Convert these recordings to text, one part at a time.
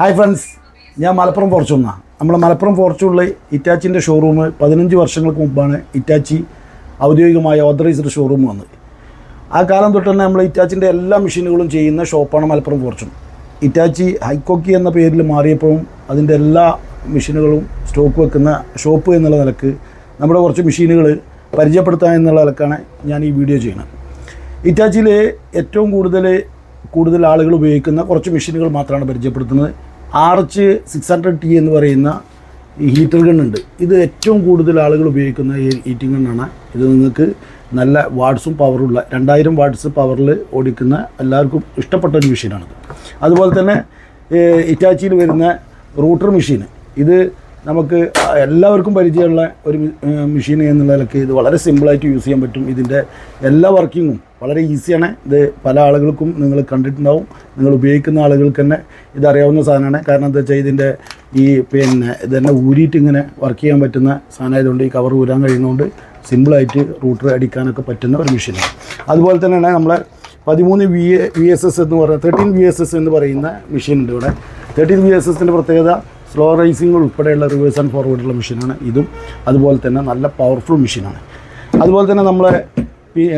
Hi friends ഞാൻ മലപ്പുറം ഫോർച്യൂണാണ് നമ്മൾ Malappuram ഫോർച്യൂണിൽ ഇറ്റാച്ചിന്റെ showroom പതിനഞ്ച് വർഷങ്ങൾക്ക് മുമ്പാണ് ഇറ്റാച്ചി ഔദ്യോഗികമായ ഓതറൈസ്ഡ് ഷോറൂം വന്നത്. ആ കാലം തൊട്ട് തന്നെ നമ്മൾ ഇറ്റാച്ചിന്റെ എല്ലാ മെഷീനുകളും ചെയ്യുന്ന ഷോപ്പാണ് മലപ്പുറം ഫോർച്യൂൺ. ഇറ്റാച്ചി ഹൈക്കോക്കി എന്ന പേരിൽ മാറിയപ്പോഴും അതിന്റെ എല്ലാ മെഷീനുകളും സ്റ്റോക്ക് വെക്കുന്ന ഷോപ്പ് എന്നുള്ള നിലയ്ക്ക് നമ്മുടെ കുറച്ച് മെഷീനുകൾ പരിചയപ്പെടുത്താൻ എന്നുള്ള നിലക്കാണ് ഞാൻ ഈ വീഡിയോ ചെയ്യുന്നത്. ഇറ്റാച്ചിയിൽ ഏറ്റവും കൂടുതൽ കൂടുതൽ ആളുകൾ ഉപയോഗിക്കുന്ന കുറച്ച് മെഷീനുകൾ മാത്രമാണ് പരിചയപ്പെടുത്തുന്നത്. R H six hundred T എന്ന് പറയുന്ന ഹീറ്റർ ഗൺ ഉണ്ട്. ഇത് ഏറ്റവും കൂടുതൽ ആളുകൾ ഉപയോഗിക്കുന്ന ഹീറ്റിംഗ് ഗണ്ണാണ് ഇത് നിങ്ങൾക്ക് നല്ല വാട്ട്സും പവറുള്ള രണ്ടായിരം വാട്ട്സ് പവറിൽ ഓടിക്കുന്ന എല്ലാവർക്കും ഇഷ്ടപ്പെട്ട ഒരു മെഷീനാണിത് അതുപോലെ തന്നെ ഇറ്റാച്ചിയിൽ വരുന്ന റൂട്ടർ മെഷീൻ ഇത് നമുക്ക് എല്ലാവർക്കും പരിചയമുള്ള ഒരു മെഷീൻ എന്നുള്ള നിലയ്ക്ക് ഇത് വളരെ സിമ്പിളായിട്ട് യൂസ് ചെയ്യാൻ പറ്റും. ഇതിന്റെ എല്ലാ വർക്കിങ്ങും വളരെ ഈസിയാണ് ഇത് പല ആളുകൾക്കും നിങ്ങൾ കണ്ടിട്ടുണ്ടാവും. നിങ്ങൾ ഉപയോഗിക്കുന്ന ആളുകൾക്ക് തന്നെ ഇതറിയാവുന്ന സാധനമാണ്. കാരണം എന്താ വെച്ചാൽ ഇതിന്റെ ഈ പിന്നെ ഇതന്നെ ഊരിയിട്ട് ഇങ്ങനെ വർക്ക് ചെയ്യാൻ പറ്റുന്ന സാധനമായതുകൊണ്ട് ഈ കവർ ഊരാൻ കഴിയുന്നതുകൊണ്ട് സിമ്പിളായിട്ട് റൂട്ടർ അടിക്കാനൊക്കെ പറ്റുന്ന ഒരു മെഷീനാണ് അതുപോലെ തന്നെയാണ് നമ്മളെ പതിമൂന്ന് വി വി എസ് എസ് എന്ന് പറയുന്ന തേർട്ടീൻ വി എസ് എസ് എന്ന് പറയുന്ന മെഷീൻ ഉണ്ട് ഇവിടെ. തേർട്ടീൻ വി എസ് എസിന്റെ പ്രത്യേകത സ്ലോ റൈസിംഗ് ഉൾപ്പെടെയുള്ള റിവേഴ്സ് ആൻഡ് ഫോർവേഡുള്ള മെഷീനാണ് ഇതും അതുപോലെ തന്നെ നല്ല പവർഫുൾ മെഷീനാണ് അതുപോലെ തന്നെ നമ്മളെ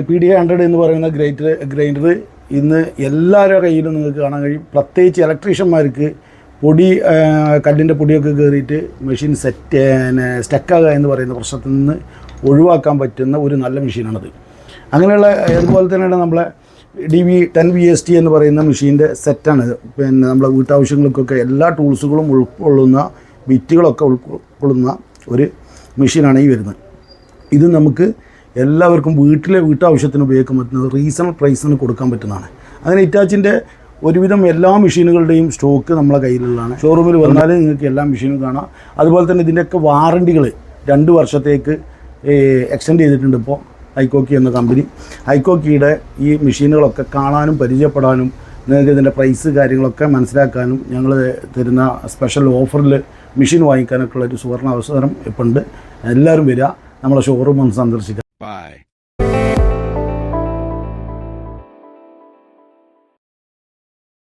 പി ഡി ഹൺഡ്രഡ് എന്ന് പറയുന്ന ഗ്രൈറ്റർ ഗ്രൈൻഡർ ഇന്ന് എല്ലാവരുടെ കയ്യിലും നിങ്ങൾക്ക് കാണാൻ കഴിയും. പ്രത്യേകിച്ച് ഇലക്ട്രീഷ്യന്മാർക്ക് പൊടി കല്ലിന്റെ പൊടിയൊക്കെ കയറിയിട്ട് മെഷീൻ സെറ്റ് സ്റ്റക്കാകുക എന്ന് പറയുന്ന പ്രശ്നത്തിൽ നിന്ന് ഒഴിവാക്കാൻ പറ്റുന്ന ഒരു നല്ല മെഷീനാണത് അങ്ങനെയുള്ള അതുപോലെ തന്നെയാണ് നമ്മളെ D V ten V S T എന്ന് പറയുന്ന മെഷീന്റെ സെറ്റാണ്. പിന്നെ നമ്മളെ വീട്ടാവശ്യങ്ങൾക്കൊക്കെ എല്ലാ ടൂൾസുകളും ഉൾക്കൊള്ളുന്ന ബിറ്റുകളൊക്കെ ഉൾക്കൊള്ളുന്ന ഒരു മെഷീനാണ് ഈ വരുന്നത്. ഇത് നമുക്ക് എല്ലാവർക്കും വീട്ടിലെ വീട്ടാവശ്യത്തിന് ഉപയോഗിക്കാൻ പറ്റുന്നത് റീസണൽ പ്രൈസിന് കൊടുക്കാൻ പറ്റുന്നതാണ്. അങ്ങനെ ഇറ്റാച്ചിന്റെ ഒരുവിധം എല്ലാ മെഷീനുകളുടെയും സ്റ്റോക്ക് നമ്മളെ കയ്യിലുള്ളതാണ്. ഷോറൂമിൽ വന്നാൽ നിങ്ങൾക്ക് എല്ലാ മെഷീനും കാണാം. അതുപോലെ തന്നെ ഇതിന്റെയൊക്കെ വാറണ്ടികൾ രണ്ട് വർഷത്തേക്ക് എക്സ്റ്റെൻഡ് ചെയ്തിട്ടുണ്ട്. ഇപ്പോൾ ഹൈക്കോക്കി എന്ന കമ്പനി. ഹൈക്കോക്കിയുടെ ഈ മെഷീനുകളൊക്കെ കാണാനും പരിചയപ്പെടാനും നിങ്ങൾക്ക് ഇതിന്റെ പ്രൈസ് കാര്യങ്ങളൊക്കെ മനസ്സിലാക്കാനും ഞങ്ങൾ തരുന്ന സ്പെഷ്യൽ ഓഫറിൽ മെഷീൻ വാങ്ങിക്കാനൊക്കെ ഉള്ള ഒരു സുവർണ അവസരം ഇപ്പോൾ ഉണ്ട് എല്ലാവരും വരിക നമ്മളെ ഷോറൂം ഒന്ന് സന്ദർശിക്കാം. Bye.